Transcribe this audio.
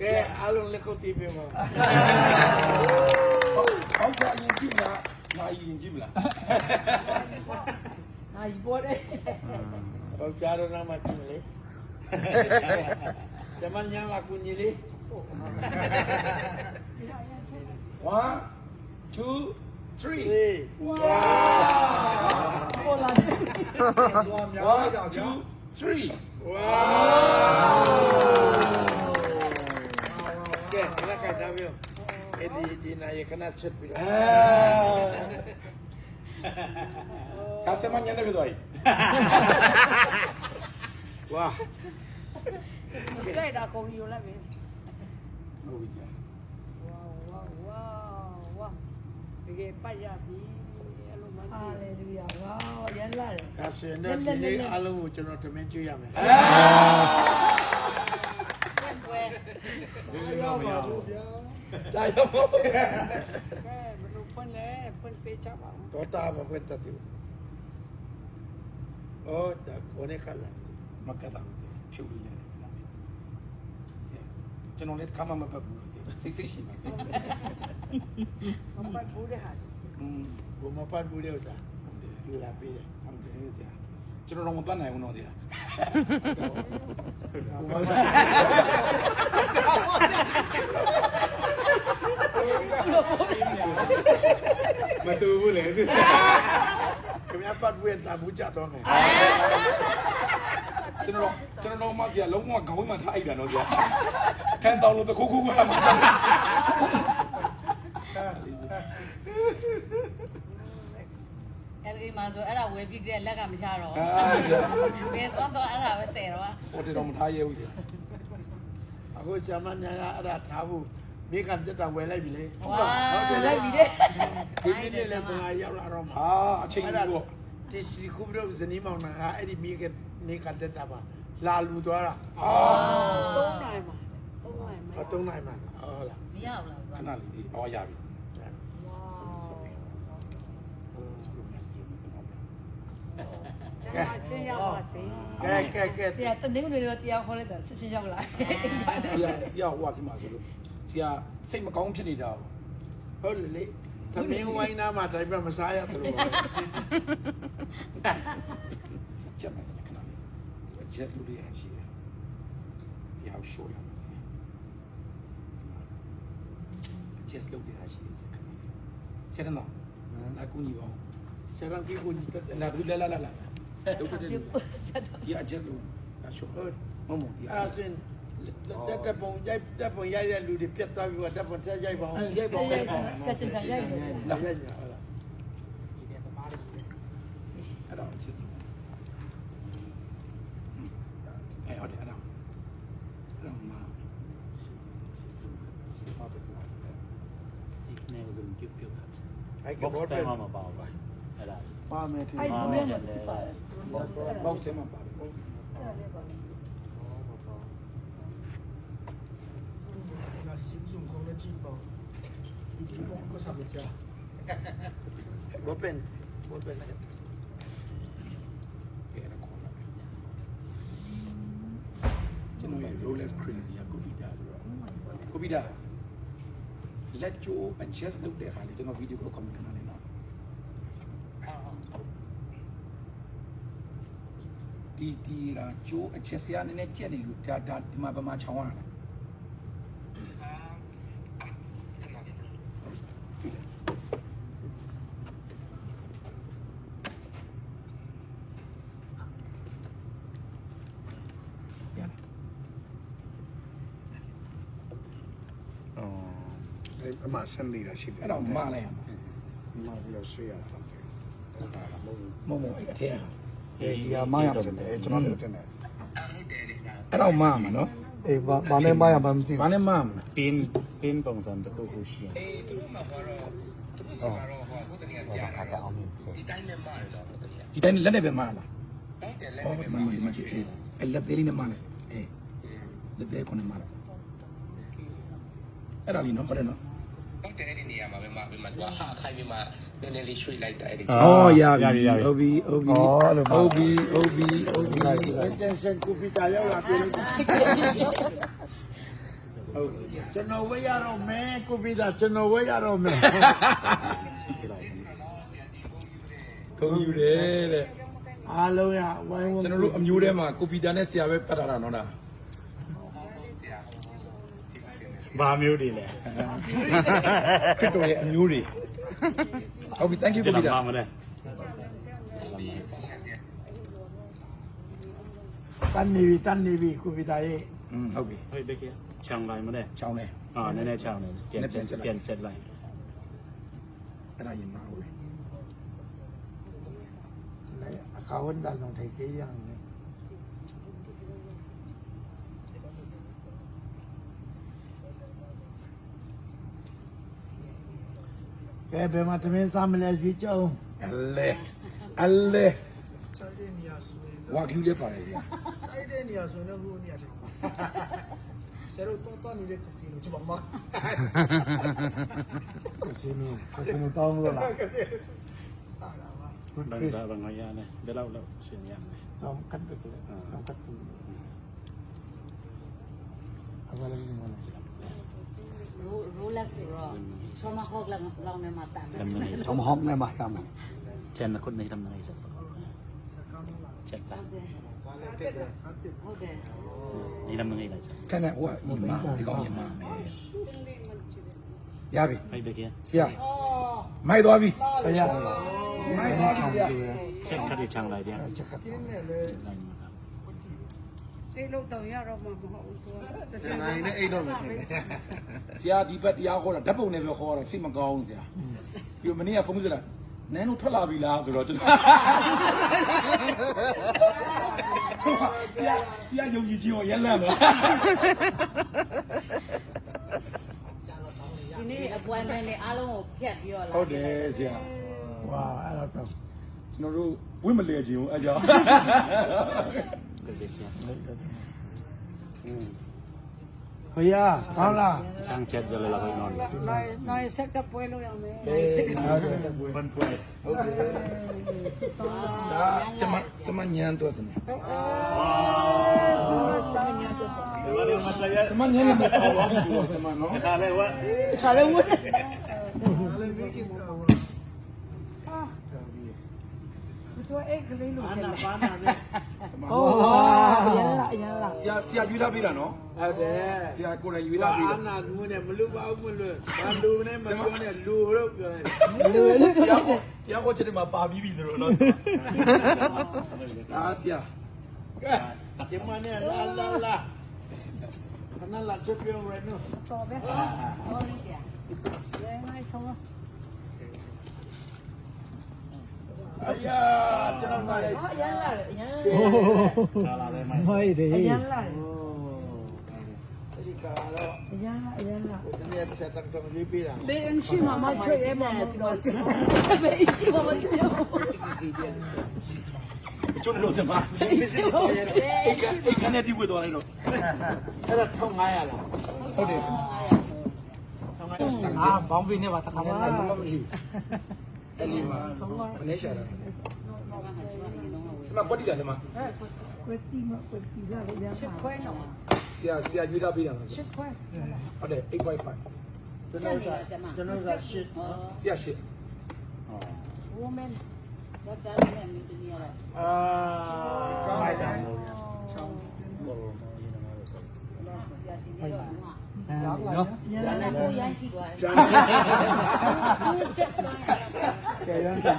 ကဲအားလုံးလက်ကုပ်တီးပေးပါအောက်ကြရင်ကြည့်လားငါရင်ကြည့်မလားဟာဒီပေါ်တယ်ဟောကြားတော့မှကြည့်မလေကျမညာလာကူညီလေး one two three ဟေးဝါပေါ်လာတယ် one two three ဝါ ကဲလက်ကကြပြောအဲ့ဒီဒီနာရခဏချက်ပြီးတော့အဲကာစမညနေပြသွားပြီဝါကြိုက်တာကုန်ယူလိုက်ပြီဟုတ်ပြီကြာဝါဝါဝါဝါဒီကပတ်ရပြီအဲ့လိုမှဟာလေလုယာဝါရန်လာတယ်ဒါဆိုရင်တော့ဒီနေ့အားလုံးကိုကျွန်တော်ထမင်းကျွေးရမယ် ပွဲရောက်ပါဘူးဗျာကြာရောကဲဘယ်လိုဖွင့်လဲဖွင့်ပေးချပါဦးတော့တာမဖွင့်တတ်ဘူးအော်ဒါကိုနေကလာမကတ်တာဘူးဖြုတ်လို့ရတယ်ကျွန်တော်လည်းခါမှမပတ်ဘူးစိတ်စိတ်ရှိပါဘူးမပတ်ဘူးတဲ့ဟာอืมဘုမပတ်ဘူးတဲ့ဥစ္စာဟုတ်တယ်ယူလာပေးတယ်ဟုတ်တယ်ဆရာကျွန်တော်တော့မပတ်နိုင်ဘူးတော့ဆရာဘု မပတ်မတူဘူးလေခင်ဗျာပတ်ဘူးတာဘူးကြတော့မယ်ကျွန်တော်ကျွန်တော်တော့မဆရာလုံးဝခေါင်းမှထားအိတ်တာတော့ဆရာခံတောင်းလို့တခုခုကမှ အဲ့ဒီမှာဆိုအဲ့ဒါဝယ်ပြီးကြတဲ့လက်ကမချတော့အာဘူးဘယ်တော့တော့အဲ့ဒါပဲတဲ့တော့ဟိုတေတော့မထားရဘူးဆရာအခုဆရာမညာကအဲ့ဒါထားဘူးမိခံတက်တာဝယ်လိုက်ပြီလေဝါဟုတ်တယ်လိုလေက်ပြီတဲ့ဒီနေ့လည်းငါရောက်လာတော့မှာအာအချိန်ကြီးပေါ့ဒီစီခုဘရောဇနီးမောင်နှံကအဲ့ဒီမိကနေခံတက်တာပါလာလူသွားတာအာသုံးနိုင်မှာသုံးနိုင်မှာတော့တုံးနိုင်မှာဟုတ်လားမရဘူးလားခဏလေးအော်ရပြီ ကျမချင်းရောက်ပါစေကဲကဲကဲဆရာတနင်္ဂနွေတော့တရားဟောလိုက်တာဆက်ချင်းရောက်လာဆရာဆရာဟိုကဒီမှာဆိုလို့ဆရာစိတ်မကောင်းဖြစ်နေတာဟုတ်လေလေသမင်းဝိုင်းနာမှာတိုင်းပြမစားရတယ်လို့ချက်မယ်ခဏလေး just လို့ရရှိတယ်ဒီအောင် show ရမယ်ဆရာ just လို့ရရှိတယ်ဆရာဆရာနော်လာကူညီပါဆ ရာကကိုကြီးတက်တယ်လာဘူးလာလာလာလာတို့တဲ့ဆက်တော့ဒီ adjust လို့လာ show ဟုတ်မမဒီအဲ့ဒါဆိုရင်တက်တက်ပုံရိုက်တက်ပုံရိုက်တဲ့လူတွေပြတ်သွားပြီးတော့တက်ပုံတက်ရိုက်ပါအောင်ရိုက်ပါရိုက်ပါဆက်ချင်းရိုက်တယ်လာရိုက်ညာဟုတ်လားအဲ့တော့ adjust အဲ့ဟုတ်တယ်အဲ့တော့အဲ့တော့မှာ signalism ပြုတ်ပြုတ်ခတ်အဲ့က box ဘောတ time ယ်မှာမပါဘူးအဲ့ဒါပါမယ်ထင်အဲ့ပါဒီမယ်နဲ့လေပါ box ထဲမှာပါ Ahmet'in. Hayır, bu benim. Bak Cemal abi. Bột bền, bột bền này. ကျွန်တော်ရဲ့ rollers crazy ကကိုဗစ်ဒါဆိုတော့ကိုဗစ်ဒါလက်ချိုး adjust လုပ်တဲ့ခါလေးကျွန်တော် video ကို comment ဒီဒီဒါကျိုးအချက်စရာနည်းနည်းကျက်နေလို့ဒါဒါဒီမှာဗမာချောင်းရတာအမဆန်နေတာရှိတယ်အဲ့တော့မလိုက်ရမှာမလိုက်လို့ဆွေးရတာဟုတ်ကဲ့မဟုတ်မဟုတ်အဲ့အထဲရတာ အေးဒီဟာမရမှာတယ်ကျွန်တော်တို့တင်တယ်အဲ့တော့မရမှာနော်အေးဘာဘာနဲ့မရမှာမသိဘူးဘာနဲ့မရမှာပင်းပင်းပုံစံတစ်ခုခုရှိရင်အေးသူတို့မှာတော့သူတို့စီမှာတော့ဟိုဟိုတနေ့ကကြာတာဒီတိုင်းနဲ့မရတော့ဟိုတနေ့ကဒီတိုင်းလက်နဲ့ပဲမရလားဟုတ်တယ်လက်နဲ့ပဲမရမှာအေးအဲ့လက်သေးလေးနဲ့မရအေးလက်သေးကိုနဲ့မရအဲ့ဒါလေးနော်ဟုတ်တယ်နော် ဟုတ်တယ်အဲ့ဒီနေရာမှာပဲမှာပဲမှာသူကဟာခိုင်းပြီးမှနည်းနည်းလေးရွှေ့လိုက်တာအဲ့ဒီအော်ရပြီဟုတ်ပြီဟုတ်ပြီဟုတ်ပြီဟုတ်ပြီဟုတ်ပြီ attention ကိုပီတာရောက်လာပြီမဟုတ်ကျွန်တော်ဝဲရတော့မယ်ကိုပိဒါကျွန်တော်ဝဲရတော့မယ်ခုံယူတယ်တဲ့အားလုံးရဝိုင်းဝန်းကျွန်တော်တို့အမျိုးထဲမှာကိုပီတာနဲ့ဆရာပဲပတ်ထားတာနော်ဒါ ဘာမျိုးတွေလဲခရစ်တော်ရဲ့အမျိုးတွေဟုတ်ပြီ thank you ကျွန်ကိုပီတော်တာမမလဲတန်နေပြီတန်နေပြီကိုပိဒါရဲ့อืมဟုတ်ပြီဟိုဘက်ကချောင်းလိုက်မလဲချောင်းတယ်အာနည်းနည်းချောင်းနေပြန်ချက်ပြန်ချက်လိုက်အဲ့ဒါရင်မှာဟုတ်ပြီအကာဝန်တာတော့ထိုက်ကြေးရအောင် Pepe, mas também está me lhes vicho. Ele, ele. O que você parece? Sai de niaso, não vou niaso. Será o tonto a nível casino, tipo mamá. Casino, casino está um lá. Bangla bangaya né, bela bela tomahawk lang lang na mata. Tomahawk na mata mo. Chan na kun na hitam na isa. Chan pa. Okay. Hitam na ila. Kana wa ima ikaw ima. Yabi. Ay bekiya. Siya. Mai do abi. Ay. Mai do abi. Chan ka de chang lai dia. Chan ka. သိလို့တောင်ရတော့မှမဟုတ်ဘူးသူကစနေနဲ့အိတ်တော့မထင်ဘူးဆရာဒီဘက်တရားဟောတာဓာတ်ပုံနဲ့ပဲဟောတော့စိတ်မကောင်းဆရာပြီးတော့မနေ့ကဖုန်းဆက်လာနန်းတို့ထွက်လာပြီလားဆိုတော့ကျွန်တော်ဆရာဆရာယုံကြည်ခြင်းကိုရက်လန့်ပါဒီနေ့ appointment နဲ့အားလုံးကိုဖြတ်ပြီးတော့လာဟုတ်တယ်ဆရာဝါအဲ့တော့ကျွန်တော်တို့ဝင့်မလဲခြင်းအောင်အကြောင်း ကလေးပြန်ဘုရားဟောလားဆန်းချက်ဇလလာကိုနော်နော်နော်ဆက်ကပွဲလို့ရမယ်ဆက်ကပွဲဘန်ပွဲဟုတ်ကဲ့ဒါစမစမညံတော့တယ်စမညံတော့စမညံတော့စမနော်ခါလဲဝါခါလဲဝါ ကျွဲအိတ်ကလေးလိုချင်တယ်ဘာနာနဲ့စမဟုတ်အရင်လားအရင်လားဆရာဆရာယူလာပြီလားနော်ဟုတ်တယ်ဆရာကိုယ်တိုင်ယူလာပြီလားဘာနာကူနဲ့မလို့ပါဘူးမလို့ဘာလို့နဲ့မလို့နဲ့လူတော့ပြောတယ်လူလည်းပြောတယ်တရားကိုချက်တယ်မှာပါပြီးပြီဆိုတော့နော်ဒါဆရာကဲဒီမနဲ့လာလာလာခဏလာချက်ပြောရနော်တော်ပဲ sorry ဆရာ very nice အရာကျွန်တော်လာတယ်ဟောအရန်လာတယ်အရန်လာတယ်ကာလာလဲမိုက်မိုက်တယ်အရန်လာတယ်ဒီကတော့အရာအရာဒီနေ့ဆက်တက်တော့လေးပြတာလေအင်းရှိမမချွေးမမတော့ချွေးလေအင်းရှိမမချွေးကျွန်းလို့စပါမစ်စ်အိတ်ကနေတီးဝတ်သွားလိုက်တော့အဲ့ဒါ1500လားဟုတ်တယ်1500 1500အာဘောင်ဘီနဲ့ပါတခါနဲ့လည်းလုံးဝမရှိဘူး အနေရှာတာစမပတ်တီလားစမပတ်တီမပတ်တီလားလေရှစ်ခွဲနော်ဆရာဆရာရွေးထားပေးတာလားရှစ်ခွဲဟုတ်တယ်8.5ကျွန်တော်ကကျွန်တော်ကရှစ်ဆရာရှစ်ဝမန်တော့ကြားနေမိတမီရတော့အာကောင်းပါတာချောင်းဘောလုံးဆရာတင်ရတော့ ရာလာနဲ့ကိုရရှိသွားတယ် Jangan. Saya yang tak